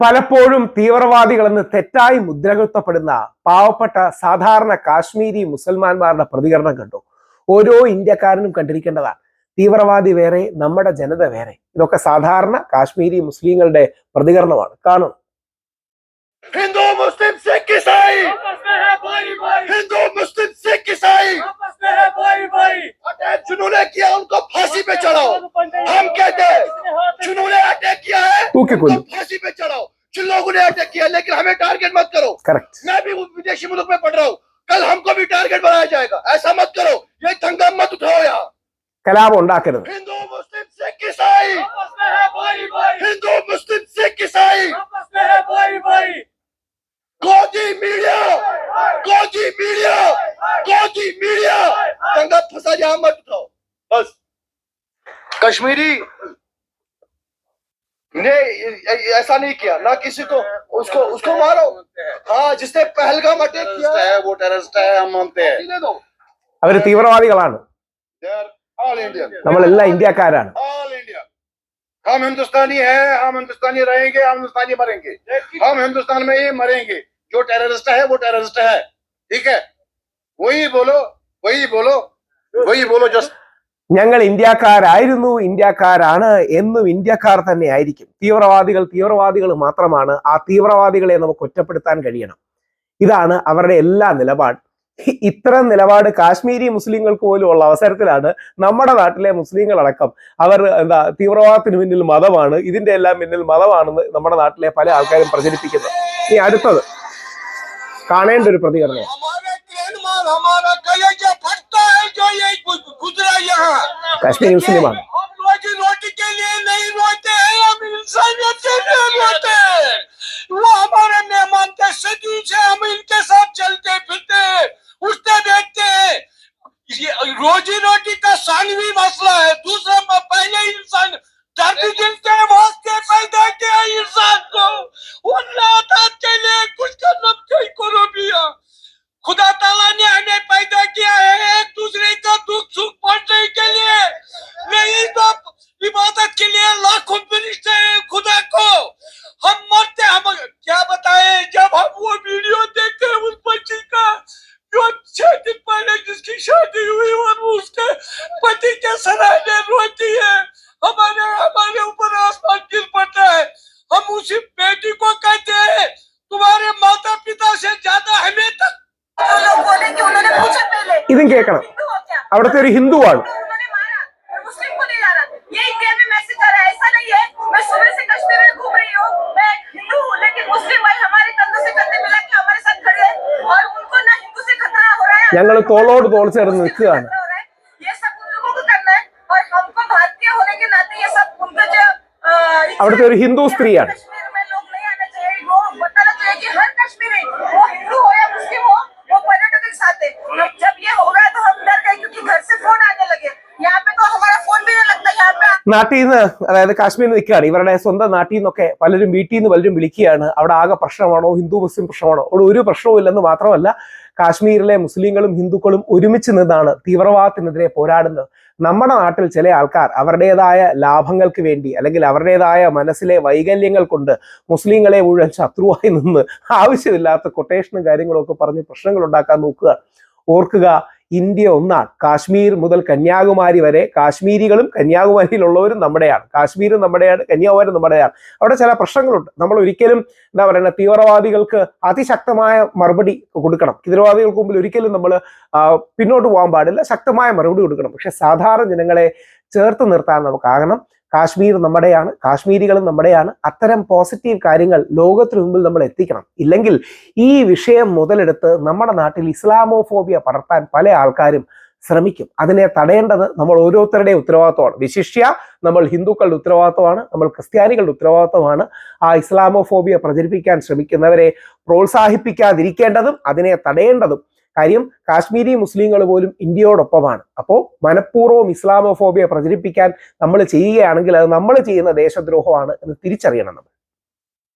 പലപ്പോഴും തീവ്രവാദികളെന്ന് തെറ്റായി മുദ്രകുത്തപ്പെടുന്ന പാവപ്പെട്ട സാധാരണ കാശ്മീരി മുസൽമാന്മാരുടെ പ്രതികരണം കണ്ടു ഓരോ ഇന്ത്യക്കാരനും കണ്ടിരിക്കേണ്ടതാണ് തീവ്രവാദി വേറെ നമ്മുടെ ജനത വേറെ ഇതൊക്കെ സാധാരണ കാശ്മീരി മുസ്ലിങ്ങളുടെ പ്രതികരണമാണ് കാണും हिंदू मुस्लिम सिख ईसाई आपस में है भाई भाई हिंदू मुस्लिम सिख ईसाई आपस में है भाई भाई अटैक जिन्होंने किया उनको फांसी पे चढ़ाओ हम कहते हैं जिन्होंने अटैक किया है തൂക്കിക്കൊല്ലും उनको फांसी पे चढ़ाओ जिन लोगों ने अटैक किया लेकिन हमें टारगेट मत करो കറക്റ്റ് मैं भी विदेशी मुल्क में पढ़ रहा हूँ कल हमको भी टारगेट बनाया जाएगा ऐसा मत करो ये दंगा मत उठाओ यहाँ കലാപം ഉണ്ടാക്കരുത് हिंदू मुस्लिम सिख ईसाई आपस में है भाई भाई हिंदू मुस्लिम सिख ईसाई आपस में है भाई भाई गोदी मीडिया गोदी मीडिया गोदी मीडिया दंगा फंसा यहाँ मत उठाओ बस कश्मीरी ने ऐसा नहीं किया ना किसी को उसको उसको मारो हाँ जिसने पहलगाम अटैक किया है वो टेररिस्ट है हम मानते हैं दे दो അവര് തീവ്രവാദികളാണ് They are all Indian നമ്മളെല്ലാം ഇന്ത്യക്കാരാണ് ऑल इंडिया हम हिंदुस्तानी हैं हम हिंदुस्तानी रहेंगे हम हिंदुस्तानी मरेंगे हम हिंदुस्तान में ही मरेंगे जो टेररिस्ट है वो टेररिस्ट है ठीक है वही बोलो वही बोलो वही बोलो जस्ट ഞങ്ങൾ ഇന്ത്യക്കാരായിരുന്നു ഇന്ത്യക്കാരാണ് എന്നും ഇന്ത്യക്കാർ തന്നെ ആയിരിക്കും തീവ്രവാദികൾ തീവ്രവാദികൾ മാത്രമാണ്. ആ തീവ്രവാദികളെ നമുക്ക് ഒറ്റപ്പെടുത്താൻ കഴിയണം. ഇതാണ് അവരുടെ എല്ലാ നിലപാട്. ഇത്തരം നിലപാട് കാശ്മീരി മുസ്ലിങ്ങൾക്ക് പോലും ഉള്ള അവസരത്തിലാണ് നമ്മുടെ നാട്ടിലെ മുസ്ലിങ്ങളടക്കം അവർ എന്താ തീവ്രവാദത്തിന് പിന്നിൽ മതമാണ് ഇതിന്റെ എല്ലാം പിന്നിൽ മതമാണെന്ന് നമ്മുടെ നാട്ടിലെ പല ആൾക്കാരും പ്രചരിപ്പിക്കുന്നത് ഇനി അടുത്തത്. കാണേണ്ട ഒരു പ്രതികരണം. यहाँ कश्मीरी मुसलमान हम रोजी रोटी के लिए नहीं रोते हैं हम इंसानियत के लिए रोते हैं। वो हमारे मेहमान के सदी से हम इनके साथ चलते फिरते हैं उठते देखते हैं। ये रोजी रोटी का सानवी मसला है दूसरा पहले इंसान दर्द दिल के वास्ते पैदा किया इंसान को। उन के लिए എല്ലാവരും കേൾക്കണം. അവിടുത്തെ ഒരു ഹിന്ദുവാണ്. ഞങ്ങൾ തോളോട് തോൾ ചേർന്ന് നിൽക്കുകയാണ്. അവിടുത്തെ ഒരു ഹിന്ദു സ്ത്രീയാണ്. നാട്ടിൽ നിന്ന് അതായത് കാശ്മീരിൽ നിൽക്കുകയാണ്. ഇവരുടെ സ്വന്തം നാട്ടിൽ നിന്നൊക്കെ പലരും വീട്ടിൽ നിന്ന് പലരും വിളിക്കുകയാണ്. അവിടെ ആകെ പ്രശ്നമാണോ? ഹിന്ദു മുസ്ലിം പ്രശ്നമാണോ? അവിടെ ഒരു പ്രശ്നവും ഇല്ലെന്ന് മാത്രമല്ല കാശ്മീരിലെ മുസ്ലിങ്ങളും ഹിന്ദുക്കളും ഒരുമിച്ച് നിന്നാണ് തീവ്രവാദത്തിനെതിരെ പോരാടുന്നത്. നമ്മുടെ നാട്ടിൽ ചില ആൾക്കാർ അവരുടേതായ ലാഭങ്ങൾക്ക് വേണ്ടി അല്ലെങ്കിൽ അവരുടേതായ മനസ്സിലെ വൈകല്യങ്ങൾ കൊണ്ട് മുസ്ലിങ്ങളെ മുഴുവൻ ശത്രുവായി നിന്ന് ആവശ്യമില്ലാത്ത കൊട്ടേഷനും കാര്യങ്ങളും ഒക്കെ പറഞ്ഞ് പ്രശ്നങ്ങൾ ഉണ്ടാക്കാൻ നോക്കുക. ഓർക്കുക ഇന്ത്യ ഒന്നാണ്. കാശ്മീർ മുതൽ കന്യാകുമാരി വരെ കാശ്മീരികളും കന്യാകുമാരിയിലുള്ളവരും നമ്മുടെയാണ്. കാശ്മീരും നമ്മുടെയാണ് കന്യാകുമാരി നമ്മുടെയാണ്. അവിടെ ചില പ്രശ്നങ്ങളുണ്ട്. നമ്മൾ ഒരിക്കലും എന്താ പറയുക തീവ്രവാദികൾക്ക് അതിശക്തമായ മറുപടി കൊടുക്കണം. തീവ്രവാദികൾക്ക് മുമ്പിൽ ഒരിക്കലും നമ്മൾ പിന്നോട്ട് പോകാൻ പാടില്ല. ശക്തമായ മറുപടി കൊടുക്കണം. പക്ഷെ സാധാരണ ജനങ്ങളെ ചേർത്ത് നിർത്താൻ നമുക്കാകണം കാശ്മീർ നമ്മുടെയാണ് കാശ്മീരികളും നമ്മുടെയാണ്. അത്തരം പോസിറ്റീവ് കാര്യങ്ങൾ ലോകത്തിന് മുമ്പിൽ നമ്മൾ എത്തിക്കണം. ഇല്ലെങ്കിൽ ഈ വിഷയം മുതലെടുത്ത് നമ്മുടെ നാട്ടിൽ ഇസ്ലാമോഫോബിയ പടർത്താൻ പല ആൾക്കാരും ശ്രമിക്കും. അതിനെ തടയേണ്ടത് നമ്മൾ ഓരോരുത്തരുടെയും ഉത്തരവാദിത്വമാണ്. വിശിഷ്യ നമ്മൾ ഹിന്ദുക്കളുടെ ഉത്തരവാദിത്വമാണ് നമ്മൾ ക്രിസ്ത്യാനികളുടെ ഉത്തരവാദിത്വമാണ്. ആ ഇസ്ലാമോഫോബിയ പ്രചരിപ്പിക്കാൻ ശ്രമിക്കുന്നവരെ പ്രോത്സാഹിപ്പിക്കാതിരിക്കേണ്ടതും അതിനെ തടയേണ്ടതും കാര്യം കാശ്മീരി മുസ്ലിങ്ങൾ പോലും ഇന്ത്യയോടൊപ്പമാണ്. അപ്പോൾ മനഃപൂർവം ഇസ്ലാമോഫോബിയ പ്രചരിപ്പിക്കാൻ നമ്മൾ ചെയ്യുകയാണെങ്കിൽ അത് നമ്മൾ ചെയ്യുന്ന ദേശദ്രോഹമാണ് എന്ന് തിരിച്ചറിയണം നമ്മൾ.